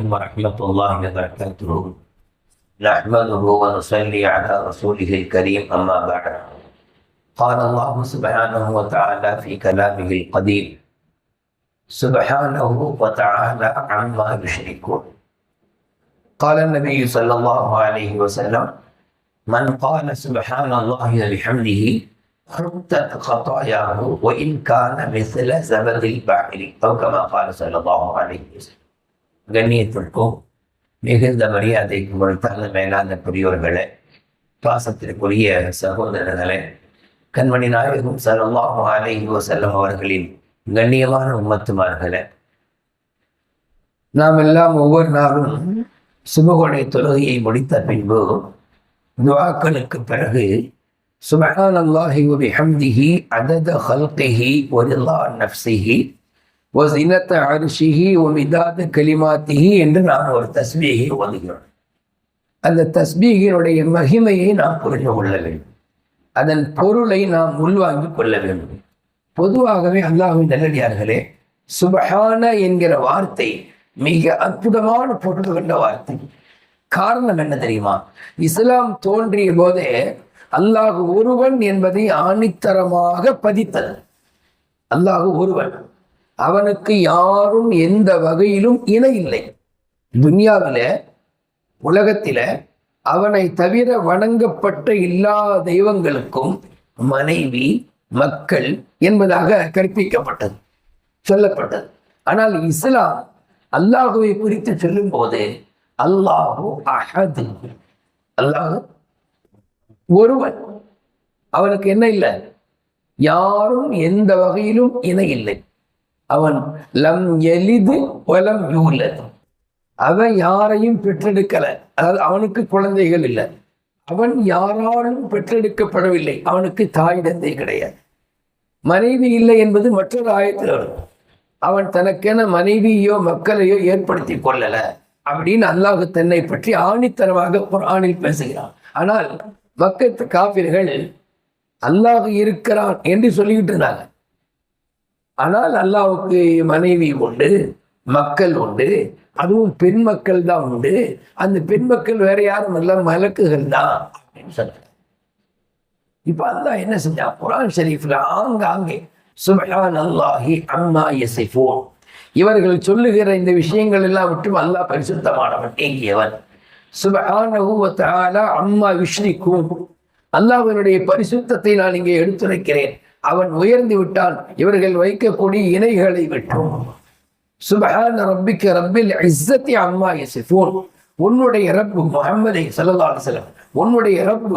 ورحمة الله وبركاته نحمده ونصلي على رسوله الكريم أما بعد. قال الله سبحانه وتعالى في كلامه القديم سبحانه وتعالى عما يشركون. قال النبي صلى الله عليه وسلم من قال سبحان الله بحمده حتت خطاياه وإن كان مثل زبد البحر أو كما قال صلى الله عليه وسلم. கண்ணியத்திற்கும் மிகுந்த மரியாதைக்கு கொடுத்தான மேலாந்த பெரியோர்களே பாசத்திற்குரிய சகோதரர்களே கண்மணி நாயகம் சல்லாஹு அலைஹி செல்லும் அவர்களின் கண்ணியமான உம்மத்துமார்களே நாம் எல்லாம் ஒவ்வொரு நாளும் சுபகோடை தொழுகையை முடித்த பின்பு துவாக்களுக்கு பிறகு சுபஹான் அல்லாஹி ஹம்திஹி அதத ஹல்கிஹி ஒரில்லா நஃப்சிஹி ஒசினத்த அரிசிஹி ஒமிதாத கலிமாத்திஹி என்று நாம் ஒரு தஸ்பீகை ஓதுகிறோம். அந்த தஸ்மீகினுடைய மகிமையை நாம் புரிந்து கொள்ள வேண்டும். அதன் பொருளை நாம் உள்வாங்கிக் கொள்ள வேண்டும். பொதுவாகவே அல்லாஹின் நல்லடியார்களே சுபஹான என்கிற வார்த்தை மிக அற்புதமான பொருள் கொண்ட வார்த்தை. காரணம் என்ன தெரியுமா? இஸ்லாம் தோன்றிய போதே அல்லாஹ் ஒருவன் என்பதை ஆணித்தரமாக பதித்தது. அல்லாஹ் ஒருவன். அவனுக்கு யாரும் எந்த வகையிலும் இணை இல்லை. துன்யாவில உலகத்தில அவனை தவிர வணங்கப்பட்ட எல்லா தெய்வங்களுக்கும் மனைவி மக்கள் என்பதாக கற்பிக்கப்பட்டது சொல்லப்பட்டது. ஆனால் இஸ்லாம் அல்லாஹுவை குறித்து சொல்லும் போது அல்லாஹு அஹது. அல்லாஹ் ஒருவன். அவனுக்கு என்ன இல்லை? யாரும் எந்த வகையிலும் இணை இல்லை. அவன் லம் எளிது வலம் யூலது. அவன் யாரையும் பெற்றெடுக்கல. அதாவது அவனுக்கு குழந்தைகள் இல்லை. அவன் யாராலும் பெற்றெடுக்கப்படவில்லை. அவனுக்கு தாய் தந்தை கிடையாது. மனைவி இல்லை என்பது மற்றொரு ஆயத்தில் வரும். அவன் தனக்கென மனைவியோ மக்களையோ ஏற்படுத்தி கொள்ளல. அப்படின்னு அல்லாஹு தன்னை பற்றி ஆணித்தரமாக குரானில் பேசுகிறான். ஆனால் மக்கத்து காப்பிர்கள் அல்லாஹ் இருக்கிறான் என்று சொல்லிக்கிட்டு இருந்தாங்க. ஆனால் அல்லாவுக்கு மனைவி உண்டு மக்கள் உண்டு அதுவும் பெண் மக்கள் தான் உண்டு. அந்த பெண் மக்கள் வேற யாரும் இல்ல மலக்குகள் தான் அப்படின்னு சொன்னாங்க இப்ப அல்லாஹ் என்ன செஞ்சா குரான் ஷரீஃப்ல ஆங்காங்கே சுபஹான் அல்லாஹி அம்மா யசிஃபோன். இவர்கள் சொல்லுகிற இந்த விஷயங்கள் எல்லாம் விட்டு அல்லாஹ் பரிசுத்தமானவன் நீங்கியவன். சுபஹானஹு அம்மா விஷ்ணிக்கும் அல்லாஹ்வினுடைய பரிசுத்தத்தை நான் இங்கே எடுத்துரைக்கிறேன். அவன் உயர்ந்து விட்டான். இவர்கள் வைக்கக்கூடிய இணைகளை விட்டோம் சுபஹான ரப்பிக்கு ரப்பில் இஸ்ஸத்தி அம்மா யசிஃபூன். உன்னுடைய ரப்பு முகம்மதை சல்லல்லாஹு அலைஹி உன்னுடைய ரப்பு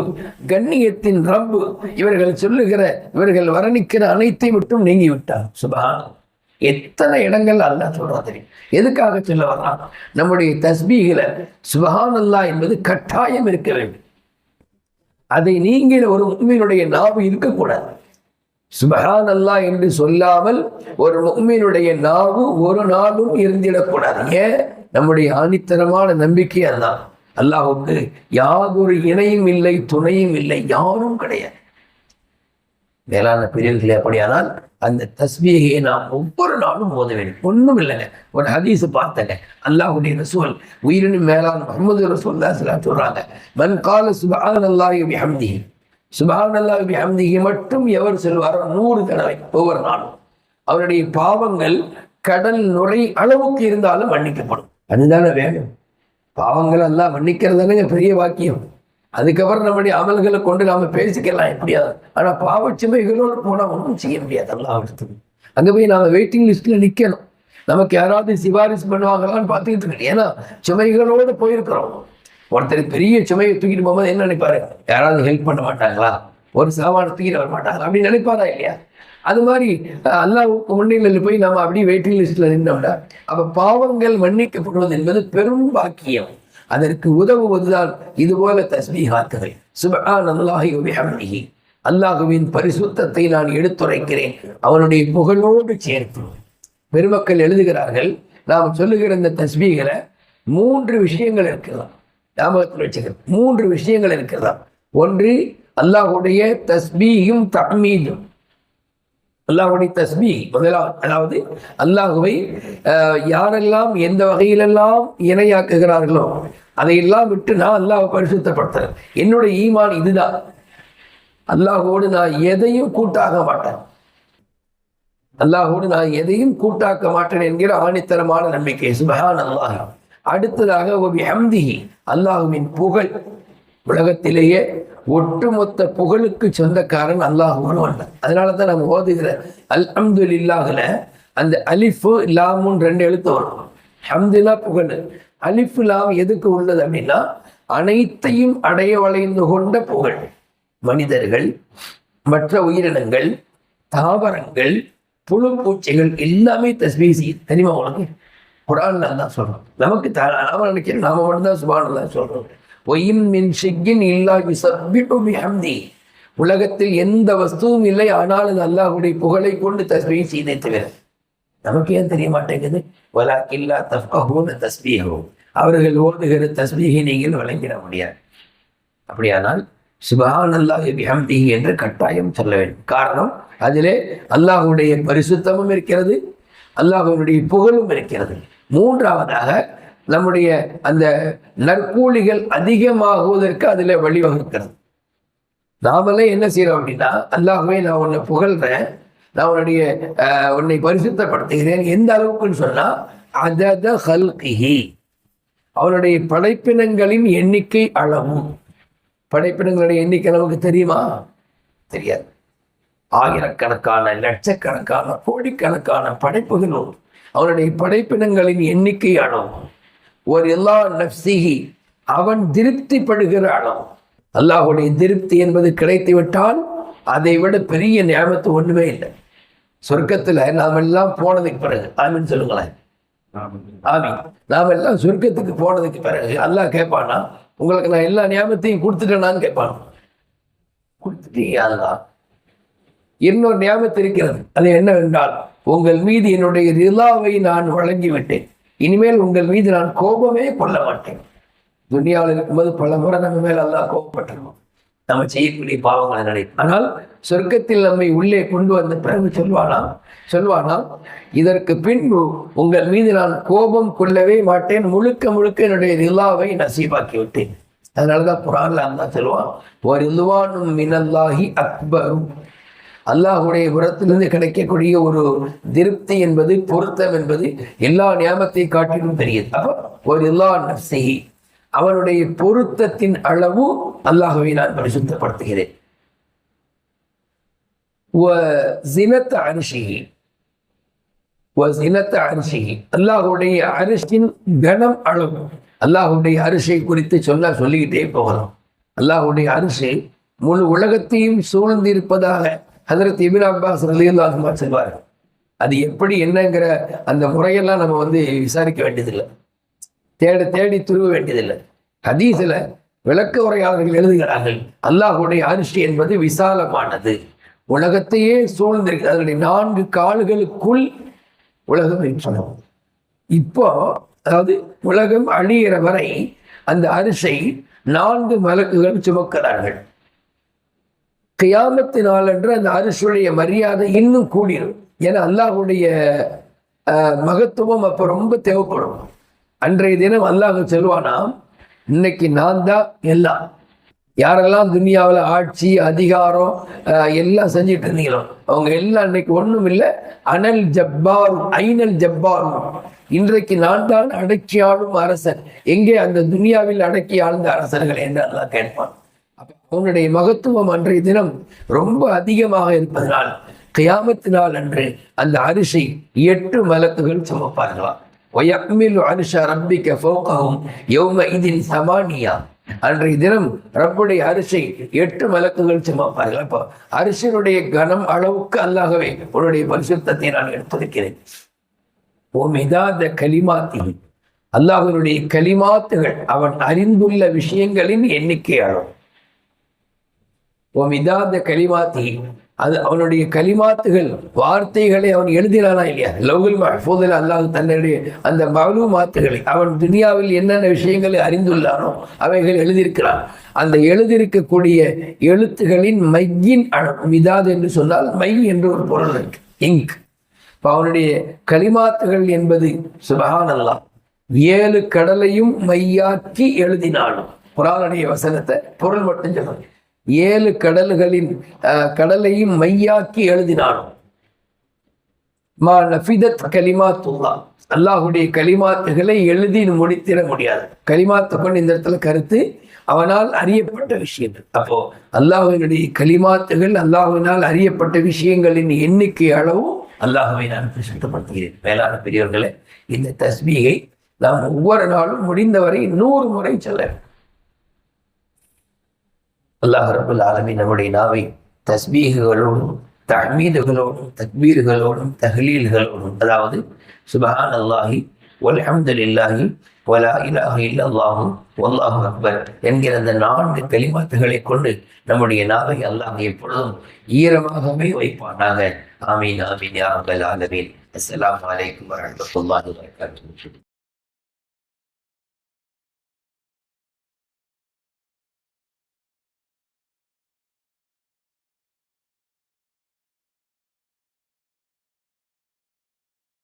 கண்ணியத்தின் ரப்பு. இவர்கள் சொல்லுகிற இவர்கள் வர்ணிக்கிற அனைத்தை மட்டும் நீங்கி விட்டார். சுபஹான் எத்தனை இடங்கள் அல்ல சொல்றா தெரியும்? எதுக்காக சொல்ல வர்றான்? நம்முடைய தஸ்பீகில சுபஹான் அல்லாஹ் என்பது கட்டாயம் இருக்க வேண்டும். அதை நீங்கள் ஒரு உண்மையினுடைய நாவு இருக்கக்கூடாது. சுபஹான் அல்லா என்று சொல்லாமல் ஒரு முக்மீனுடைய நாவு ஒரு நாளும் இருந்திடக்கூடாது. ஏன்? நம்முடைய ஆணித்தரமான நம்பிக்கை அதுதான் அல்லாஹுக்கு யாதொரு இணையும் இல்லை துணையும் இல்லை யாரும் கிடையாது. மேலான பிரிவுகளே அப்படியானால் அந்த தஸ்மியை நாம் ஒவ்வொரு நாளும் ஓத வேண்டும். ஒன்றும் இல்லைங்க. ஒரு ஹதீஸ் பார்த்தங்க. அல்லாஹுடைய ரசூல் உயிரினும் மேலான முகமது ரசூல் தான் சொல்றாங்க மன் கால சுபான் அல்லாஹி ஹம்திஹி சுபான் அல்லாஹி ஹம்திகி மட்டும் எவர் செல்வாரோ நூறு தடவை ஒவ்வொரு நாளும். அவருடைய பாவங்கள் கடல் நுரை அளவுக்கு இருந்தாலும் மன்னிக்கப்படும். அதுதானே வேணும் பாவங்கள் எல்லாம் மன்னிக்கிறதானே பெரிய வாக்கியம் அதுக்கப்புறம் நம்முடைய அமல்களை கொண்டு நாம பேசிக்கலாம் எப்படியாது ஆனால் பாவச்சுமைகளோடு போனால் ஒன்றும் செய்ய முடியாது எல்லாம் எடுத்து அங்கே போய் நாம வெயிட்டிங் லிஸ்ட்ல நிற்கணும் நமக்கு யாராவது சிபாரிசு பண்ணுவாங்களான்னு பார்த்துக்கிட்டு இருக்கேன் ஏன்னா சுமைகளோடு போயிருக்கிறோம். ஒருத்தர் பெரிய சுமையை தூக்கிட்டு போகும்போது என்ன நினைப்பாரு? யாராவது ஹெல்ப் பண்ண மாட்டாங்களா? ஒரு சாமான தூக்கிட்டு வர மாட்டாங்களா? அப்படின்னு நினைப்பாரா இல்லையா? அது மாதிரி அல்லாவுக்கு முன்னிலையில் போய் நம்ம அப்படியே வெயிட்டிங் லிஸ்ட்ல நின்றோம்னா அப்ப பாவங்கள் மன்னிக்கப்படுவது என்பது பெரும் பாக்கியம். அதற்கு உதவுவதுதான் இது போல தஸ்மீகாத்துகள் சுபஹான் அல்லாஹி ஹம்திஹி அல்லாஹுவின் பரிசுத்தத்தை நான் எடுத்துரைக்கிறேன். அவனுடைய புகழோடு சேர்த்து பெருமக்கள் எழுதுகிறார்கள் நாம் சொல்லுகிற இந்த தஸ்மீகளை மூன்று விஷயங்கள் இருக்கலாம். ஞாபகத்தில் வச்சுக்கிறது மூன்று விஷயங்கள் இருக்கிறதா? ஒன்று அல்லாஹுடைய தஸ்பீயும் தமீதும் அல்லாஹுடைய தஸ்மி முதலாவது. அதாவது அல்லாஹுவை யாரெல்லாம் எந்த வகையிலெல்லாம் இணையாக்குகிறார்களோ அதையெல்லாம் விட்டு நான் அல்லாஹ் பரிசுத்தப்படுத்துறேன். என்னுடைய ஈமான் இதுதான். அல்லாஹோடு நான் எதையும் கூட்டாக மாட்டேன். அல்லாஹோடு நான் எதையும் கூட்டாக்க மாட்டேன் என்கிற ஆணித்தரமான நம்பிக்கை. சுபஹான் அல்லாஹ் அடுத்ததாக ஒரு ஹம்திஹி அல்லாஹுவின் புகழ். உலகத்திலேயே ஒட்டுமொத்த புகழுக்கு சொந்தக்காரன் அல்லாஹ் ஒருவன். அதனால தான் நம்ம ஓதுகிற அல் அம்துலில்லாஹ்ல அந்த அலிஃபு லாமுன் ரெண்டு எழுத்து வரும். ஹம்துலா புகழ். அலிஃபு லாம் எதுக்கு உள்ளது அப்படின்னா அனைத்தையும் அடைய வளைந்து கொண்ட புகழ். மனிதர்கள் மற்ற உயிரினங்கள் தாவரங்கள் புழு பூச்சிகள் எல்லாமே தஸ்பீ தெரியுமா உனக்கு குரான்ல தான் சொல்றோம். நமக்கு த- நாம நினைக்கிறோம் நாம மட்டும்தான் சுபானதான் சொல்றோம். பொய்யும் மின் ஷிக்கின் இல்லா யுசப்பிட்டு ஹம்தி உலகத்தில் எந்த வஸ்துவும் இல்லை ஆனால் அது அல்லாஹுடைய புகழை கொண்டு தஸ்பீ செய்தே தவிர. நமக்கு ஏன் தெரிய மாட்டேங்குது? வலாக்கில்லா தஃப்கஹூன தஸ்மீகவும் அவர்கள் ஓதுகிற தஸ்மீகை நீங்கள் வழங்கிட முடியாது. அப்படியானால் சுபான் அல்லாஹி பிஹம்திஹி என்று கட்டாயம் சொல்ல வேண்டும். காரணம் அதிலே அல்லாஹுடைய பரிசுத்தமும் இருக்கிறது அல்லாஹனுடைய புகழும் இருக்கிறது. மூன்றாவதாக நம்முடைய அந்த நற்கூலிகள் அதிகமாகுவதற்கு அதில் வழிவகுக்கிறது. நாமெல்லாம் என்ன செய்யறோம் அப்படின்னா அல்லாஹ்வே நான் உன்னை புகழ்றேன். நான் உன்னுடைய உன்னை பரிசுத்தப்படுத்துகிறேன். எந்த அளவுக்குன்னு சொன்னால் அதத ஹல்கிஹி. அவனுடைய படைப்பினங்களின் எண்ணிக்கை அளவும். படைப்பினங்களுடைய எண்ணிக்கை நமக்கு தெரியுமா? தெரியாது. ஆயிரக்கணக்கான லட்சக்கணக்கான கோடிக்கணக்கான படைப்புகள் உண்டு. அவனுடைய படைப்பினங்களின் எண்ணிக்கை அளவும் ஒரு எல்லா நப்சிகி அவன் திருப்திப்படுகிற அளவு அல்லாஹுடைய திருப்தி என்பது கிடைத்து விட்டால் அதை விட பெரிய நியமத்து ஒன்றுமே இல்லை. சொர்க்கத்தில் நாம் எல்லாம் போனதுக்கு பிறகு ஆமின்னு சொல்லுங்களேன். ஆமி நாம் எல்லாம் சொர்க்கத்துக்கு போனதுக்கு பிறகு அல்லாஹ் கேட்பானா உங்களுக்கு நான் எல்லா நியமத்தையும் கொடுத்துட்டேனான்னு கேட்பான். கொடுத்துட்டீங்க அல்லாஹ். இன்னொரு நியமத்து இருக்கிறது. அது என்னவென்றால் உங்கள் மீது என்னுடைய ரிலாவை நான் வழங்கி விட்டேன் இனிமேல் உங்கள் மீது நான் கோபமே கொள்ள மாட்டேன் துனியாவில் இருக்கும்போது பல முறை நம்ம மேல் அல்லாஹ் கோபப்பட்டிருக்கோம். நம்ம செய்யக்கூடிய பாவங்களை நினைப்போம் ஆனால் சொர்க்கத்தில் நம்மை உள்ளே கொண்டு வந்த பிறகு சொல்வானாம். சொல்வானாம் இதற்கு பின்பு உங்கள் மீது நான் கோபம் கொள்ளவே மாட்டேன். முழுக்க முழுக்க என்னுடைய ரிலாவை நசீபாக்கி விட்டேன் அதனாலதான் குரான்ல அந்த சொல்லுவான் ஒரு இல்லுவானும் மினல்லாஹி அக்பரும். அல்லாஹுடைய புறத்திலிருந்து கிடைக்கக்கூடிய ஒரு திருப்தி என்பது பொருத்தம் என்பது எல்லா நியமத்தை காட்டிலும் பெரியது. ஒரு எல்லா நப்சிகி அவனுடைய பொருத்தத்தின் அளவு அல்லாஹுவை நான் பரிசுத்தப்படுத்துகிறேன். அல்லாஹுடைய அரிசியின் கனம் அளவு. அல்லாஹுடைய அரிசை குறித்து சொல்ல சொல்லிக்கிட்டே போகிறோம் அல்லாஹுடைய அரிசி முழு உலகத்தையும் சூழ்ந்திருப்பதாக ஹசரத் இபின் அப்பாஸ் ரலியுல்லாஹுமா செல்வார்கள் அது எப்படி என்னங்கிற அந்த முறையெல்லாம் நம்ம வந்து விசாரிக்க வேண்டியதில்லை. தேட தேடி துருவ வேண்டியதில்லை. ஹதீஸில் விளக்க உரையாளர்கள் எழுதுகிறார்கள் அல்லாஹுடைய அரிசி என்பது விசாலமானது. உலகத்தையே சூழ்ந்திருக்கு அதனுடைய நான்கு கால்களுக்குள் உலகம் இருக்கிறது. இப்போ அதாவது உலகம் அழியிற வரை அந்த அரிசை நான்கு மலக்குகள் சுமக்கிறார்கள். கியாமத்து நாளன்று அந்த அரிசுடைய மரியாதை இன்னும் கூடிரும். ஏன்னா அல்லாஹுடைய மகத்துவம் அப்போ ரொம்ப தேவைப்படும். அன்றைய தினம் அல்லாஹ் சொல்லுவானா இன்னைக்கு நான் தான் எல்லாம். யாரெல்லாம் துனியாவில் ஆட்சி அதிகாரம் எல்லாம் செஞ்சுட்டு இருந்தீங்களோ அவங்க எல்லாம் இன்னைக்கு ஒன்றும் இல்லை. அனல் ஜப்பார் ஐனல் ஜப்பாரும் இன்றைக்கு நான் தான் அடக்கி ஆளும் அரசன். எங்கே? அந்த துனியாவில் அடக்கி ஆழ்ந்த அரசர்கள் என்று அல்லாஹ் கேட்பான். உன்னுடைய அவனுடைய மகத்துவம் அன்றைய தினம் ரொம்ப அதிகமாக இருப்பதனால் கியாமத்தினால் அன்று அந்த அரிசி எட்டு மலக்குகள் சுமப்பார்களாம் ஒயக்மில் அரிஷா ரப்பிக்க ஃபோகவும் யௌம இதில் சமானியா. அன்றைய தினம் ரப்புடைய அரிசி எட்டு மலக்குகள் சுமப்பார்கள். அப்போ அரிசியினுடைய கனம் அளவுக்கு அல்லாகவே உன்னுடைய பரிசுத்தத்தை நான் எடுத்திருக்கிறேன். ஓமிதாத கலிமாத்தி அல்லாஹனுடைய கலிமாத்துகள் அவன் அறிந்துள்ள விஷயங்களின் எண்ணிக்கை அளவு ஓமிதாத கலிமாத்தி. அது அவனுடைய கலிமாத்துகள் வார்த்தைகளை அவன் எழுதினானா இல்லையா? லௌகுல் மஹ்பூதில் அல்லாஹ் தன்னுடைய அந்த மலுமாத்துகளை அவன் துனியாவில் என்னென்ன விஷயங்களை அறிந்துள்ளானோ அவைகள் எழுதியிருக்கிறான். அந்த எழுதியிருக்கக்கூடிய எழுத்துகளின் மையின் அணம் மிதாது என்று சொன்னால் மை என்று ஒரு பொருள் இருக்கு இங்க். இப்போ அவனுடைய கலிமாத்துகள் என்பது சுபகான் அல்லாஹ் ஏழு கடலையும் மையாக்கி எழுதினாலும் குரானுடைய வசனத்தை பொருள் மட்டும் சொல்லணும் ஏழு கடல்களின் கடலையும் மையாக்கி எழுதினாலும். மா நஃபிதத் கலிமாத்துல்லா. அல்லாஹுடைய கலிமாத்துகளை எழுதி முடித்திட முடியாது. கலிமாத்தை கொண்டு இந்த இடத்துல கருத்து அவனால் அறியப்பட்ட விஷயங்கள். அப்போ அல்லாஹினுடைய கலிமாத்துகள் அல்லாஹ்வினால் அறியப்பட்ட விஷயங்களின் எண்ணிக்கை அளவும் அல்லாஹுவை நான் பிரசித்தப்படுத்துகிறேன். மேலான பெரியவர்களே இந்த தஸ்பீகை நாம் ஒவ்வொரு நாளும் முடிந்தவரை நூறு முறை சொல்ல வேண்டும். அல்லாஹ் ரபுல் ஆலமி நம்முடைய நாவை தஸ்பீகுகளோடும் தஹ்மீதுகளோடும் தக்பீர்களோடும் தஹ்லீல்களோடும் அதாவது சுபஹான் அல்லாஹி வல்ஹம்துலில்லாஹி வலா இலாஹ இல்லல்லாஹு வல்லாஹு அக்பர் என்கிற அந்த நான்கு கலிமாத்துகளை கொண்டு நம்முடைய நாவை அல்லாஹ் எப்பொழுதும் ஈரமாகவே வைப்பானாக. ஆமீன் ஆமீன் யா ஆலமீன். அஸ்லாம் வலைக்கம் வரமத்துல்லாஹி வபரகாத்துஹு.